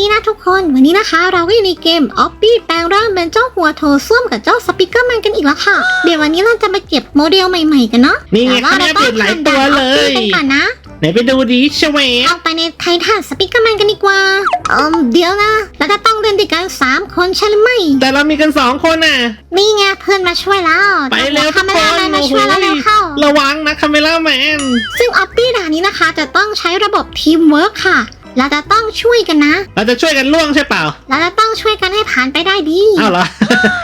ดีนะทุกคน วันนี้นะคะ เราก็อยู่ในเกมออฟปี้แปลงร่างเป็นเจ้าหัวโถส้วมกับเจ้าสปิเกอร์แมนกันอีกแล้วค่ะ เดี๋ยววันนี้เราจะมาเก็บโมเดลใหม่ๆกันเนาะนี่ไงแต่ว่าเราเขาเนี่ยเปลี่ยนหลายตัวเลยต้องผ่านด่านออฟปี้กันก่อนนะไหนไปดูดิเชเวฟเอาไปในไททันสปิเกอร์แมนกันดีกว่าเอืมเดี๋ยวนะเราจะต้องเดินด้วยกันสามคนใช่หรือไม่ แต่เรามีกันสองคนน่ะนี่ไงเพื่อนมาช่วยแล้ว ไปเร็วทุคากเมคล่านแมนมาโอ้โหช่วยแล้วเร็วเข้า ระวังนะคาเมล่าแมนซึ่งออฟปี้ด่านนี้นะคะ จะต้องใช้ระบบทีมเวิร์คค่ะ เราจะต้องช่วยกันนะ เราจะช่วยกันล่วงใช่เปล่า เราจะต้องช่วยกันให้ผ่านไปได้ดีอ้าวเหรอ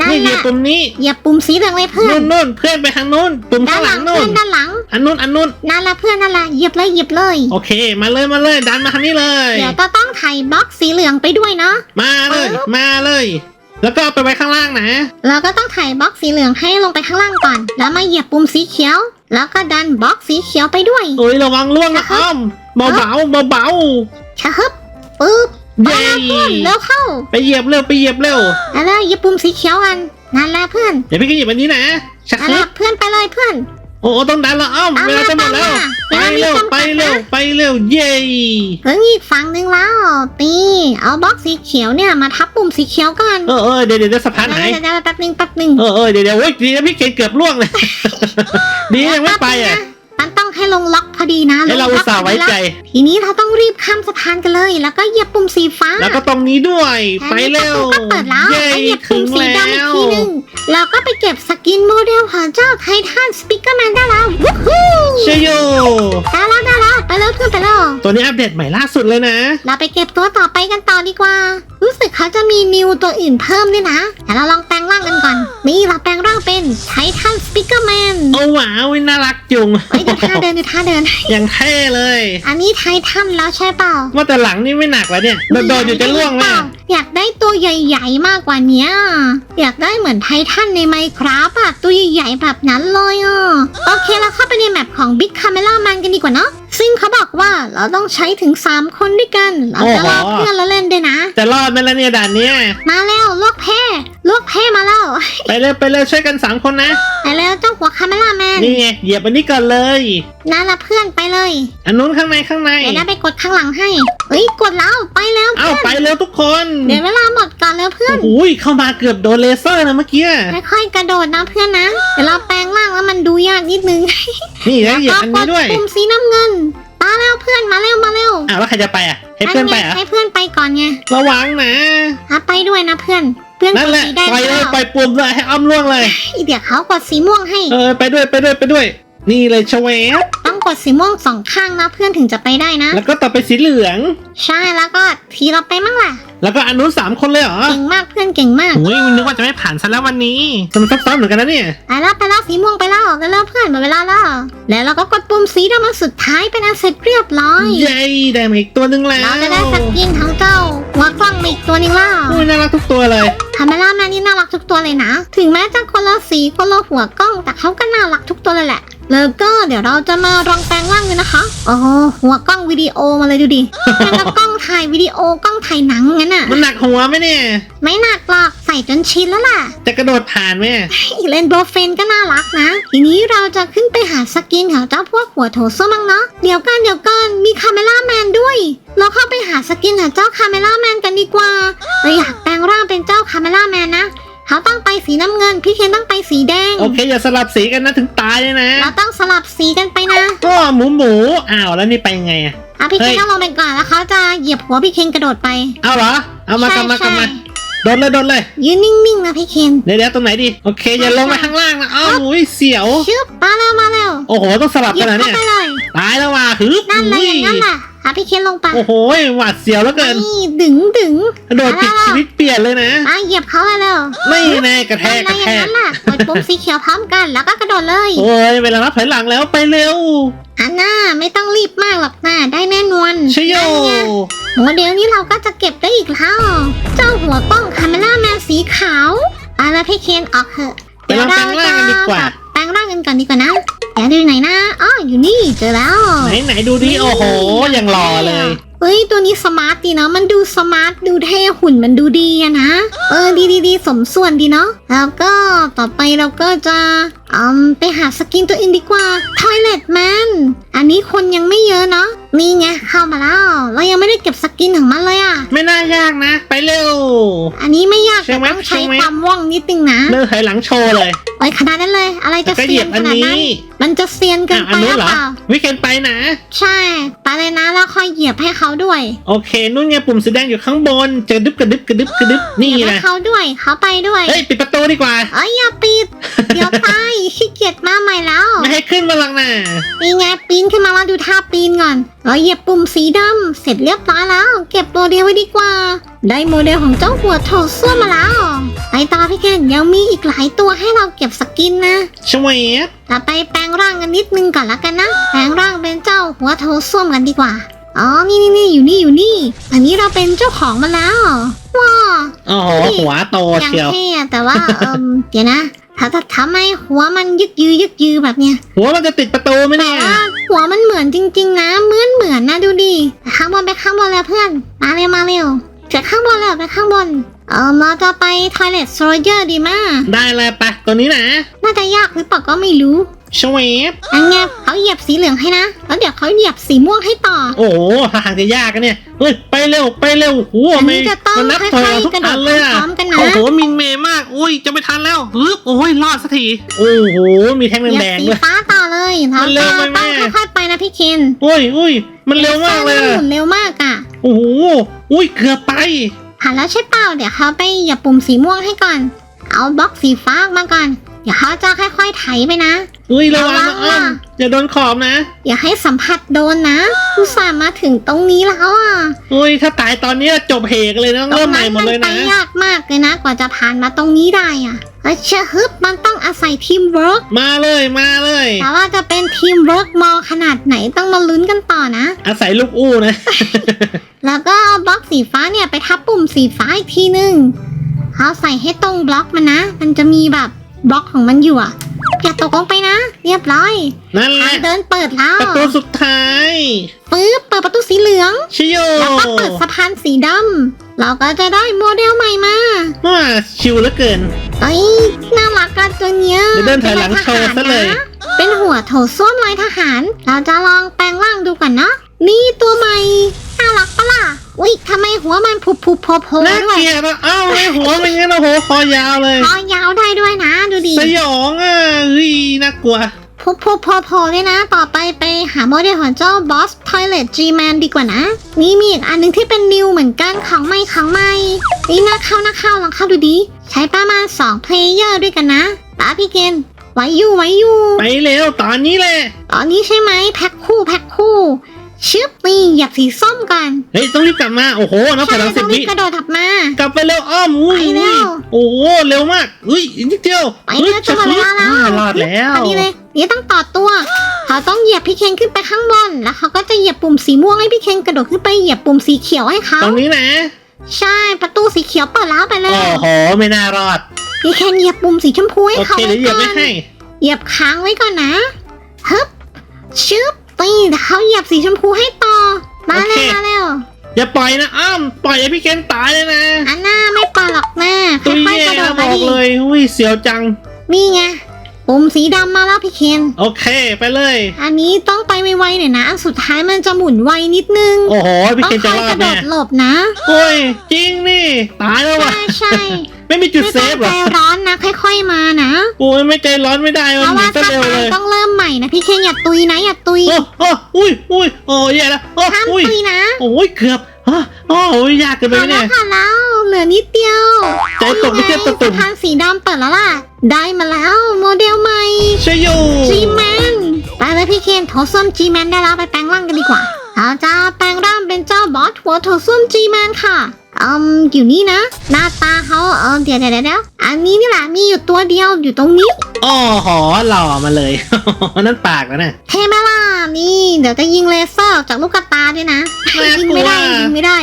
นั่นนี่แหเหยียบละปุ่มนี้อย่าปุ่มสีเหลืองเลยเพื่อนนู่นนู่นเพื่อนไปทางนู่นปุ่มด้าข้านงหหลัลังงนู่เพื่อนนด้านหลัง อันนู่นอันนู่นนั่นละเพื่อนนั่นละเหยียบเลยเหยียบเลย โอเค มาเลยมาเลยดันมาทางนี้เลย เดี๋ยวจะต้องถ่ายบล็อกสีเหลืองไปด้วยเนาะ มาเลยปึ๊บมาเลย แล้วก็เอาไปไว้ข้างล่างนะ เราก็ต้องถ่ายบล็อกสีเหลืองให้ลงไปข้างล่างก่อน แล้วมาเหยียบปุ่มสีเขียว แล้วก็ดันบล็อกสีเขียวไปด้วย โอ้ยระวังล่วงนะอ้อมเบาเบาเบาเบา ชะฮึบปึ๊บๆไปเย้แล้วเพื่อนแล้วเข้าไปเหยียบเร็วไปเหยียบเร็วแล้วแล้วเหยียบปุ่มสีเขียวกันนั่นแหละเพื่อนเดี๋ยวพี่ก็หยิบอันนี้นะชักนั่นคแหรัละบเพื่อนไปเลยเพื่อน โอ้โหต้องดันละอ้อมตามเวลาจะหมดแล้วมาไปตามมาเร็วเวลามีจำกัดไปเร็วนะ ไปเร็วเย้ถึงอีกฝั่งหนึ่งแล้วตีเอาบล็อกสีเขียวเนี่ยมาทับปุ่มสีเขียวก่อนเออเออเดี๋ยวเดี๋ยวเดี๋ยวสะพานหายเดี๋ยวๆแป๊บหนึงแป๊บหนึงเออเออเดี๋ยวเดี๋ยวเว้ยดีนะพี่เคนเกือบล่วงเลย ดียังไม่ไปอะมันต้องให้ ลงล็อกพอดีนะให้เราลงอุล็ตส่าห์ไว้ใจ ทีนี้เราต้องรีบข้ามสะพานกันเลย แล้วก็เหยียบปุ่มสีฟ้า แล้วก็ตรงนี้ด้วยแทนไปที่เร็วประตูก็เปิดแล้วเย้แล้วเหยียบถึปุ่งมสีแล้ดำอีกวทีหนึงแล้วก็ไปเก็บสกินโมเดลของเจ้าไททันสปิเกอร์แมนได้แล้ววู้ฮู้เชยโยได้แล้วได้แล้วไปแล้วเพื่อนไปแล้วตัวนี้อัปเดตใหม่ล่าสุดเลยนะ เราไปเก็บตัวต่อไปกันต่อดีกว่า รู้สึกเขาจะมีนิวตัวอื่นเพิ่มด้วยนะแต่เราลองแปลงร่างกันก่อน นี่เราแปลงร่างเป็นไททันสปิเกอร์แมนโอ้ว้าวน่ารักจุงเฮ้ยดูท่าเดินดูท่าเดิน อย่างเท่เลย อันนี้ไททันแล้วใช่เปล่า ว่าแต่หลังนี่ไม่หนักแล้วเนี่ยโดดๆอยู่จะล่วงไหมอยากได้ตัวใหญ่ๆมากกว่าเนี้ยอยากได้เหมือนไททันในไมครับอะตัวใหญ่ๆแบบนั้นเลยอะโอเคเราเข้าไปในแมปของ Big Camera Man กันดีกว่าเนาะ ซึ่งเขาบอกว่าเราต้องใช้ถึง 3 คนด้วยกัน เราจะลากเพื่อนแล้วเล่นด้วยนะ จะรอดไหมล่ะเนี่ยด่านเนี้ยมาแล้วลวกแพ้ ลวกแพ้มาแล้ว ไปเร็วไปเร็วช่วยกันสามคนนะ ไปแล้วเจ้าหัวคาเมล่าแมนนี่ไงเหยียบอันนี้ก่อนเลยนั่นละเพื่อนไปเลยอันนู้นข้างในข้างในเดี๋ยวนะไปกดข้างหลังให้เฮ้ยกดแล้วไปแล้วเอ้าเพื่อนไปเร็วทุกคนเดี๋ยวเวลาหมดก่อนแล้วเพื่อนโอ้ยเข้ามาเกือบโดนเลเซอร์นะเมื่อกี้ค่อยๆกระโดดนะเพื่อนนะเดี๋ยวเราแปลงร่างแล้วมันดูยากนิดนึงนี่นะเหยียบอันนี้ด้วยกปุ่มสีน้ำเงินมาแล้วเพื่อนมาเร็วมาเร็วอ้าวแล้วใครจะไปอะให้เพื่อนไปไงอะให้เพื่อนไปก่อนไงระวังนะอะไปด้วยนะเพื่อน เพื่อนนั่กนดแหละสีแดงปล่อยเลยแล้วปล่อยปุ่มเลยให้อ้อมล่วงเลย เดี๋ยวเขากดสีม่วงให้ เออไปด้วยไปด้วยไปด้วย นี่เลยชเวฟต้องกดสีม่วงสองข้างนะเพื่อนถึงจะไปได้นะ แล้วก็ต่อไปสีเหลือง ใช่แล้วก็ทีเราไปมั่งล่ะ แล้วก็อันนู้นสามคนเลยเหรอเก่งมากเพื่อนเก่งมากโอ้ยนึกว่าจะไม่ผ่านซะแล้ววันนี้สนุกซับซ้อนเหมือนกันนะเนี่ยไปแล้วไปแล้วสีม่วงไปแล้วไปแล้วเพื่อนหมดเวลาแล้วแล้วเราก็กดปุ่มสีดำมาสุดท้ายเป็นอันเสร็จเรียบร้อยเย้ได้มาอีกตัวหนึ่งแล้วเราจะได้สกินของเจ้าหัวกล้องมาอีกตัวหนึงแล้วอุ้ยน่ารักทุกตัวเลยคาเมล่าแมนนี่น่ารักทุกตัวเลยนะ ถึงแม้จะคนละสีคนละหัวกล้อง แต่เขาก็น่ารักทุกตัวเลยแหละแล้วก็เดี๋ยวเราจะมาลองแปลงร่างกันนะคะ โอ้โหหัวกล้องวิดีโอมาเลยดูดิเป็นกับกล้อง ถ่ายวิดีโอกล้องถ่ายหนังงั้นน่ะมันหนักหัวไหมเนี่ยไม่หนักหรอกใส่จนชินแล้วล่ะ จะกระโดดผ่านไหมอีเลนโบเฟนก็น่ารักนะ ทีนี้เราจะขึ้นไปหาสกินของเจ้าพวกหัวโถส้วมมั้งเนาะเดี๋ยวกันเดี๋ยวกันมีคาเมล่าแมนด้วย เราเข้าไปหาสกินของเจ้าคาเมล่าแมนกันดีกว่าเราอยากแปลงร่างเป็นเจ้าคาเมล่าแมนนะ เขาต้องไปสีน้ำเงิน พี่เคนต้องไปสีแดง โอเค อย่าสลับสีกันนะถึงตายเลยนะเราต้องสลับสีกันไปนะก็หมูหมูอ้าวแล้วนี่ไปยังไงอะ อะพี่เคนเฮ้ย ต้องลงไปก่อนแล้วเขาจะเหยียบหัวพี่เคนกระโดดไปเอาเหรอเอามากลับมากลับมาโดนเลยโดนเลยยืนนิ่งๆนะพี่เคนเดี๋ยวเดี๋ยวตรงไหนดีโอเค อย่าลงไปข้างล่างนะอ้าวอุ้ยเสียว ชึบมาแล้วมาแล้วโอ้โหต้องสลับเหยีกัยนบนะเข้าเนี่ยไปเลยตายแล้วว่ะฮึบนั่นแหละอุ้อยย่างนั้นแหละ หาพี่เคนลงไปโอ้โหหวาดเสียวแล้วเกินนี่ดึงดึงกระโดดปิดชีวิตเปลี่ยนเลยนะอะเหยียบเขาไปแล้วไม่แน่กระแทนั่กนกแหระละอแทย่ากงนั้นแหละกดปุ่มสีเขียวพร้อมกันแล้วก็กระโดดเลยโอ้ยเวลานับถอยหลังแล้วไปเร็วอันน่าไม่ต้องรีบมากหรอกนะได้แน่นอนชโยนั่นไงโมเดลนี้เราก็จะเก็บได้อีกแล้ว เจ้าหัวกล้องคาเมล่าแมนสีขาวเอาละพี่เคนออกเถอะไปลองแปลงร่างกันดีกว่าแบบแปลงร่างกันก่อนดีกว่านะ เดี๋ยวดูไหนนะอ๋ออยู่นี่เจอแล้ว ไหนไหนดูดิโอ้โหยังหล่อเลย เฮ้ยตัวนี้สมาร์ทดีเนาะมันดูสมาร์ทดูเท่หุ่นมันดูดีอะนะ เออดีดีดีสมส่วนดีเนาะแล้วก็ต่อไปเราก็จะอืมไปหาสกินตัวอื่นดีกว่า Toilet Man อันนี้คนยังไม่เยอะเนาะ นี่ไงเข้ามาแล้ว เรายังไม่ได้เก็บสกินของมันเลยอะ ไม่น่ายากนะ ไปเร็ว อันนี้ไม่ยากใช่แต่ไหมต้องใช้ใช่ไหมความว่องนิดนึงนะเดินถอยหลังโชว์เลยไว้ขนาดนั้นเลย อะไรจะก็เหเซียียยนบขอันนาดนี้นั้นมันจะเซียนเกินอะอัไปนนู้หนรือเหรอเปล่าวิเคนไปนะ ใช่ไปเลยนะแล้วค่อยเหยียบให้เขาด้วย โอเคนู่นไงปุ่มสีแดงอยู่ข้างบนจะกระดึบกระดึบกระดึบกระดึบนี่เหยียบแหให้ละเขาด้วยเขาไปด้วยเฮ้ยปิดประตูดีกว่าเอ้ยอย่าปิดเดี๋ยวตายขี้เกียจมาใหม่แล้วไม่ให้ขึ้นมาหรอกนะนี่ไงปีนขึ้นมาแล้วดูท่าปีนก่อนเราเหยียบปุ่มสีดำเสร็จเรียบร้อยแล้ว เก็บโมเดลไว้ดีกว่า ได้โมเดลของเจ้าหัวโถส้วมมาแล้วไปต่อพี่เคนยังมีอีกหลายตัวให้เราเก็บสกินนะชเวฟเราไปแปลงร่างกันนิดนึงก่อนละกันนะ แปลงร่างเป็นเจ้าหัวโถส้วมกันดีกว่าอ๋อ นี่นี่นี่อยู่นี่อยู่นี่ อันนี้เราเป็นเจ้าของมันแล้ว ว้าโอ้โหหัวโตอย่างเชียวเท่อะแต่ว่าเอิมเดี๋ยวนะ ถ้าถ้าทำไมหัวมันยึกยือยึกยือแบบเนี้ยหัวมันจะติดประตูไหมแต่เนี่ยว่าหัวมันเหมือนจริง ๆ นะเหมือนเหมือนนะดูดิไปข้างบนไปข้างบนแล้วเพื่อน มาเร็วมาเร็วจากข้างบนแล้วไปข้างบน เออเราจะไป toilet soldier ดีมากได้เลยปะตัวนี้นะ น่าจะยากหรือเปล่าก็ไม่รู้ ชเวฟอันเนี้ยเขาเหยียบสีเหลืองให้นะ แล้วเดี๋ยวเขาเหยียบสีม่วงให้ต่อ โอ้โหทางจะยากกันเนี่ยเฮ้ยไปเร็วไปเร็วโอ้โหอันไม่นี้จะต้องมันนับค่ถอยอยหลังทุกๆกระโดอัดนเลยอะพร้อมๆกันนะ โอ้โหมินเมย์มากอุ้ยจะไม่ทันแล้วฮึบโอ้ยรอดสักทีโอ้โหมีแท่งเหยียบแดงสีๆด้วย ฟ้าต่อเลยเรามันเร็วไหม ต้องแม่ค่อยๆไปนะพี่เคนอุ้ยอุ้ยมันเร็วมากเลยหอะมุนเร็วมากอะโอ้โหอุ้ยเกือบไป ผ่านแล้วใช่เปล่าเดี๋ยวเขาไปเหยียบปุ่มสีม่วงให้ก่อน เอาบล็อกสีฟ้าออกมาก่อน เดี๋ยวเขาจะค่อยๆไถไปนะ อุ้ยระวังระวันะงอ้อมนะอย่าโดนขอบนะ อย่าให้สัมผัสโดนนะอุตส่าห์มาถึงตรงนี้แล้วอะอุ้ยถ้าตายตอนนี้จบเหกเลยนะต้องตรเริ่งมใหม่นั้นหมมัดเลยไปนะยากมากเลยนะ กว่าจะผ่านมาตรงนี้ได้อะเอ้ยเชื่อฮึบมันต้องอาศัยทีมเวิร์กมาเลยมาเลยแต่ว่าจะเป็นทีมเวิร์กมอขนาดไหนต้องมาลุ้นกันต่อนะ อาศัยลูกอู้นะ แล้วก็เอาบล็อกสีฟ้าเนี่ยไปทับปุ่มสีฟ้าอีกทีหนึ่งเอาใส่ให้ตรงบล็อกมันนะ มันจะมีแบบ บล็อกของมันอยู่อะอย่าตกลงไปนะ เรียบร้อยนั่นแหทาละงเดินเปิดแล้วประตูสุดท้ายปึ๊บเปิดประตูสีเหลือง ชิโยแล้วก็เปิดสะพานสีดำเราก็จะได้โมเดลใหม่มาว้าชิวเหลือเกิน เอ้ยน่ารักกันตัวเนี้ยเดี๋ยวเดินถอยหลังโชว์ซะเลย เป็นหัวโถส้วมลายทหาร เราจะลองแปลงร่างดูก่อนเนาะนี่ตัวใหม่น่า รักปะล่ะ อุ้ยทำไมหัวมันผุผุโผล่โผล่น่าด้วยเกลียดอะเอ้าไม่หัวเป็นงั้นโอ้โหคอยาวเลย คอยาวได้ด้วยนะ ดูดิสยองอะเฮ้ยน่ากลัว ผุผุโผล่โผล่เลยนะ ต่อไปไปหาโมเดลของเจ้าบอสทอยเลตจีแมนดีกว่านะ นี่มีอีกอันหนึงที่เป็นนิวเหมือนกันของใหม่ของใหม่นี่น่าเข้าน่าเข้าลองเข้าดูดิ ใช้ประมาณ2เพลเยอร์ด้วยกันนะป้าพี่เกนไว้อยู่ไว้อยู่ ไปเร็วตอนนี้แหละตอนนี้ใช่ไหมแพ็คคู่แพ็คคู่ ชึบนี่เหยียบสีส้มก่อนเฮ้ยต้องรีบกลับมาโอ้โหนับถใช่อยหลังสิต้บองรีวิบกระโดดถับมา กลับไปเร็วอ้อมอุ้ยไปเร็วโอ้โหเร็วมากอุ้ยอีกนิดเดียวไปเร็วจะหมดเวลาแล้ว อ่รอดแล้วพอดีเลยนี่ต้องต่อตัว เขาต้องเหยียบพี่เคนขึ้นไปข้างบน แล้วเขาก็จะเหยียบปุ่มสีม่วงให้พี่เคนกระโดดขึ้นไปเหยียบปุ่มสีเขียวให้เขาตรงนี้นะใช่ประตูสีเขียวเปิดแล้วไปเลโอ้ยโหไม่น่ารอดพี่เคนเหยียบปุ่มสีชมพูให้โอเขาเคไว้เดี๋ยวเหยียบก่อไม่นให้เหยียบค้างไว้ก่อนนะฮึบชึบ นี่เดี๋ยวเขาเหยียบสีชมพูให้ต่อ มาเร็วมาเร็วอย่าปล่อยนะอ้อมปล่อยให้พี่เคนตายเลยนะอันหน้าไม่ปล่อยหรอกแม่ค่ตัวอยแย่ๆกระโดดบมาอกดิเลยอุ้ยเสียวจัง นี่ไงปุ่มสีดำมาแล้วพี่เคนโอเคไปเลย อันนี้ต้องไปไวๆหน่อยนะอันสุดท้ายมันจะหมุนไวนิดนึงโอ้โหพี่ต้องเคนคจะอยรอกดระโดแน่ดหลบนะ โอ้ยจริงนี่ ตายแล้วว่ะ ใช่ใช่ ไม่มีจุดไม่เซต้องฟเหรใจอร้อนนะค่อย ๆมานะโอ้ยไม่ใจร้อนไม่ได้เพมันราะหนีว่าซะถ้าเร็วตาเลยยต้องเริ่มใหม่นะพี่เคนอย่าตุยนะอย่าตุยโอ้โอ้อุ้ยอุ้ยโอ้ยแย่แล้วโอ้ห้ามอุ้ยตุยนะโอ้ยเกือบฮะโอ้ยยากเกินไปผ่าไหมนแล้เนี่วยผ่านแล้วเหลือนิดเดียวใจตกไม่เทียบตะตุ่มสะพานสีดำเปิดแล้วล่ะ ได้มาแล้วโมเดลใหม่ชโยจีแมนไปเลยพี่เคนโถส้วมจีแมนได้แล้วไปแปลงร่างกันดีกว่าเราจะแปลงร่างเป็นเจ้าบอสหัวโถส้วมจีแมนค่ะ อืมอยู่นี่นะ หน้าตาเขาเออเดี๋ยวเดี๋ยวเดี๋ยวอันนี้นี่แหละมีอยู่ตัวเดียวอยู่ตรงนี้โอ้โหหล่อมาเลย นั่นปากแล้วนะเท่ไหมล่ะนี่เดี๋ยวจะยิงเลเซอร์ออกจากลูกกระตาด้วยนะน่ากลัวยิงไม่ได้ยิงไม่ได้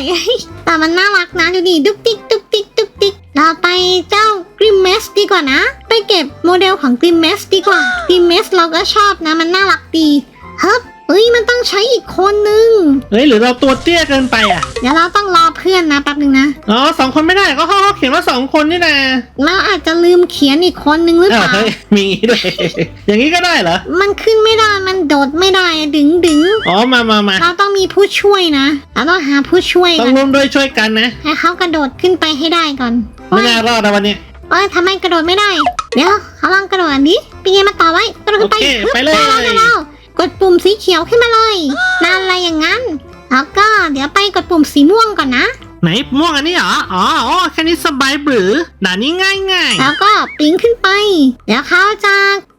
แต่มันน่ารักนะดูดิดุกติกดุกติกดุกติกเราไปเจ้ากริมเมสดีกว่านะ ไปเก็บโมเดลของกริมเมสดีกว่ากริมเมสเราก็ชอบนะมันน่ารักดีฮึบ เอ้ยมันต้องใช้อีกคนนึง เฮ้ยหรือเราตัวเตี้ยเกินไปอะ เดี๋ยวเราต้องรอเพื่อนนะแป๊บนึงนะ อ๋อสองคนไม่ได้ก็เขาเขาเขียนว่าสองคนนี่นะเราอาจจะลืมเขียนอีกคนนึงหรือเอเปอล่า เฮ้ยมีอย่างงี้ด้วย อย่างนี้ก็ได้เหรอ มันขึ้นไม่ได้ มันโดดไม่ได้อะดึงดึงอ๋อมามามาเราต้องมีผู้ช่วยนะ เราต้องหาผู้ช่วยต้อกังนร่วมด้วยช่วยกันนะให้เขากระโดดขึ้นไปให้ได้ก่อนไม่น่ารอดนะวันนี้ เอ้ยทำไมกระโดดไม่ได้ เดี๋ยวเขาลองกระโดดอันนี้ปีนมาต่อไว้กระโดดขึ้นไปโอเคฮึบไปเลยด้แล้วได้แล้ว กดปุ่มสีเขียวขึ้นมาเลยนั่นอะไรอย่างนั้น แล้วก็เดี๋ยวไปกดปุ่มสีม่วงก่อนนะ ไหนม่วงอันนี้เหรอ อ๋ออ๋อแค่นี้สบายหรือด่านนี้ง่ายง่ายแล้วก็ปีนขึ้นไป เดี๋ยวเขาจะ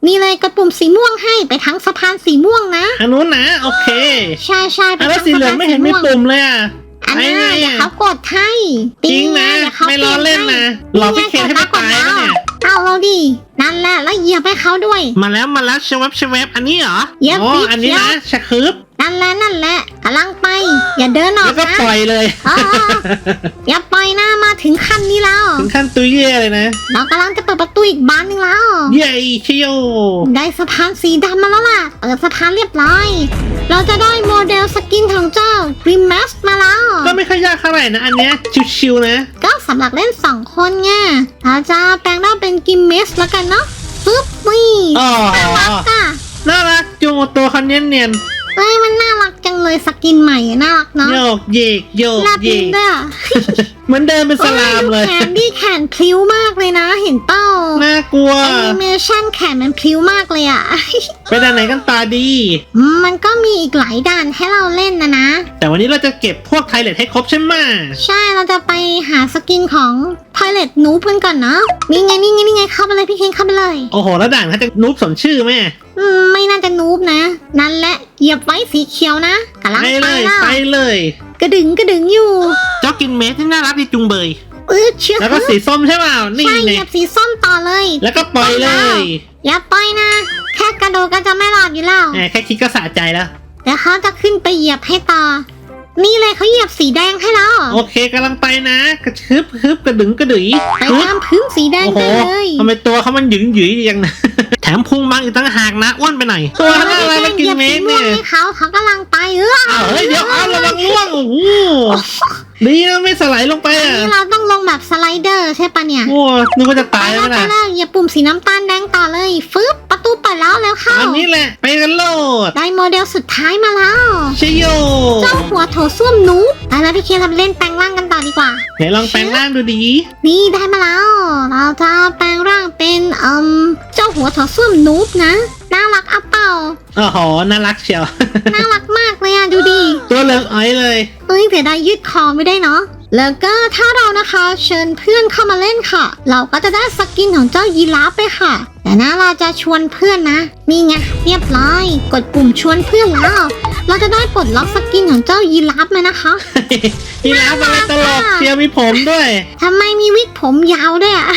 นี่เลยกดปุ่มสีม่วงให้ไปทั้งสะพานสีม่วงนะอันนู้นนะ โอเค ใช่ใช่ไปอะแล้วทั้งสีสะเหลือพางนไม่สีเห็นมีม่วงปุ่มเลยอะ อันนั้นไอ้ไงเดี๋ยวอะเขากดให้จริงนะปีเดี๋ยวขาไม่ล้อเล่นนะปหลอกให้พี่เคนให้ไม่ตายนะเนี่ย เอาเราดิ นั่นแหละแล้วเหยียบให้เขาด้วย มาแล้วมาแล้วเชฟเชฟอันนี้เหรอเย็บอ๋อปิ๊บอันนี้นะชะคืบนั่นแหละนั่นแหละกำลังไป อย่าเดินออแล้กวก็นะปล่อยเลย เออเอออย่าปล่อยหน้ามา ถึงขั้นนี้แล้ว ถึงขั้นตุยเย่เลยนะ เรากำลังจะเปิดประตูอีกบานหนึ่งแล้ว เย้เชียวได้สะพานสีดำมาแล้วล่ะ เปิดสะพานเรียบร้อย เราจะได้โมเดลสกินของเจ้า Dream Mask มาแล้ว ก็ไม่ค่อยยากเท่าไหร่นะ อันเนี้ยชิวๆนะ ก็สำหรับเล่น2คนไงเราจะแปลงร่างเป็นกิมเมสแล้วกันเนาะปึ๊บนี่อ๋อน่ารักอะน่ารักจูตัวเขาเนียนเนียนเอ้ยมันน่ารักจังเลยสกินใหม่อะน่ารักๆเนาะโยกเยกโยกแลบเยลิ้นกด้วยอะ เหมือนเดินเป็นสลามเลย โอ้ดูแขนดิแขนพลิ้วมากเลยนะ เห็นเป้าน่ากลัว แอนิเมชันแขนมันพลิ้วมากเลยอะ ไปด้านไหนกันตาดีอืมมันก็มีอีกหลายด่านให้เราเล่นนะนะ แต่วันนี้เราจะเก็บพวกไทเลตให้ครบใช่ไหมใช่เราจะไปหาสกินของ Pilot นูเพื่อนก่อนเนาะนี่ไงนี่ไงนี่ไงเข้าไปเลยพี่เคนเข้าไปเลย โอ้โหแล้วด่านเขาจะนูบสมชื่อไหมอืมไม่น่าจะนูบนะ นั่นแหละเหยียบไว้สีเขียวนะกำลังไปไปเลยแล้ว ไปเลยก ระดึงกระดึงอยู่ เจ้ากินเมสที่น่ารักดีจุงเบย เออเชื่อแล้วก็สีส้มใช่เปล่านี่ใช่เหไงยียบสีส้มต่อเลยแล้วก็ปล่อยเลยอย่าปล่อยนะ แค่กระโดดก็จะไม่รอดอยู่แล้ว แหมแค่คิดก็สะใจแล้ว เดี๋ยวเขาจะขึ้นไปเหยียบให้ต่อ นี่เลยเขาเหยียบสีแดงให้แล้ว โอเคกำลังไปนะ กระชึบฮึบกระดึงกระดึยไปตามพื้นสีแดงโอ้โหได้เลย ทำไมตัวเขามันหยึงหยึยอย่างนะแถมพุงบางอีกตั้งหากนะอ้วนไปหน่อยตัวน่ารักมากินเมสเหยีเนี่ยบสีม่วงให้เขาเขากำลังไปเอออ้าวเฮ้ยเดี๋ยวเอาระวังล่วงโอ้โหดีนะไม่สไลด์ลงไปอะนี่เราต้องลงแบบสไลเดอร์ใช่ปะเนี่ยโอ้นึกว่าจะไปตายแล้แล้ววไปนะแล้วอย่าปุ่มสีน้ำตาลแดงต่อเลยฟึบประตูเปิดแล้วแล้วเข้าอันนี้แหละไปกันโลดได้โมเดลสุดท้ายมาแล้วชโยเจ้าหัวโถส้วมหนูไปแล้วพี่เคเราไปเล่นแปลงร่างกันต่อดีกว่าไหนลองแปลงร่างดูดีนี่ได้มาแล้ว เราจะแปลงร่างเป็นอืมเจ้าหัวโถส้วมนูบนะ น่ารักอัปเป่า อ๋อหน่ารักเชียว น่ารักมากเลยอะดูดิ ตัวเหลืองอ้อยเลย เอ้ยเสียดายยืดคอไม่ได้เนาะ แล้วก็ถ้าเรานะคะเชิญเพื่อนเข้ามาเล่นค่ะ เราก็จะได้สกินของเจ้ายีราฟไปค่ะ แต่นะเราจะชวนเพื่อนนะ นี่ไงเรียบร้อย กดปุ่มชวนเพื่อนแล้ว เราจะได้ปลดล็อกสกินของเจ้ายีราฟมานะคะ ยีราฟอะไรตลกน่ารักอะเชียวมีผมด้วยทำไมมีวิกผมยาวด้วยอะ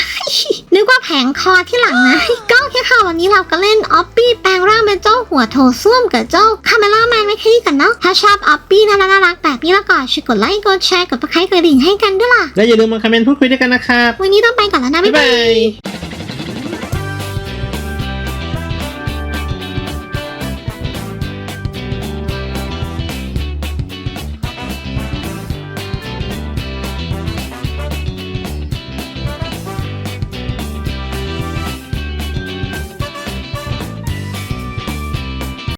นึกว่าแผงคอที่หลังนะ ก็โอเคค่ะวันนี้เราก็เล่นออปปี้แปลงร่างเป็นเจ้าหัวโถส้วมกับเจ้าคาเมล่าแมนไว้แค่นี้กันเนาะถ้าชอบออปปี้น่ารักน่ารักแบบนี้แล้วก็ช่วยกดไลค์กดแชร์กดติดตามกระดิ่งให้กันด้วยล่ะแล้วอย่าลืมมาคอมเมนต์พูดคุยด้วยกันนะครับวันนี้ต้องไปก่อนแล้วนะบ๊าบ๊ายยบาบายย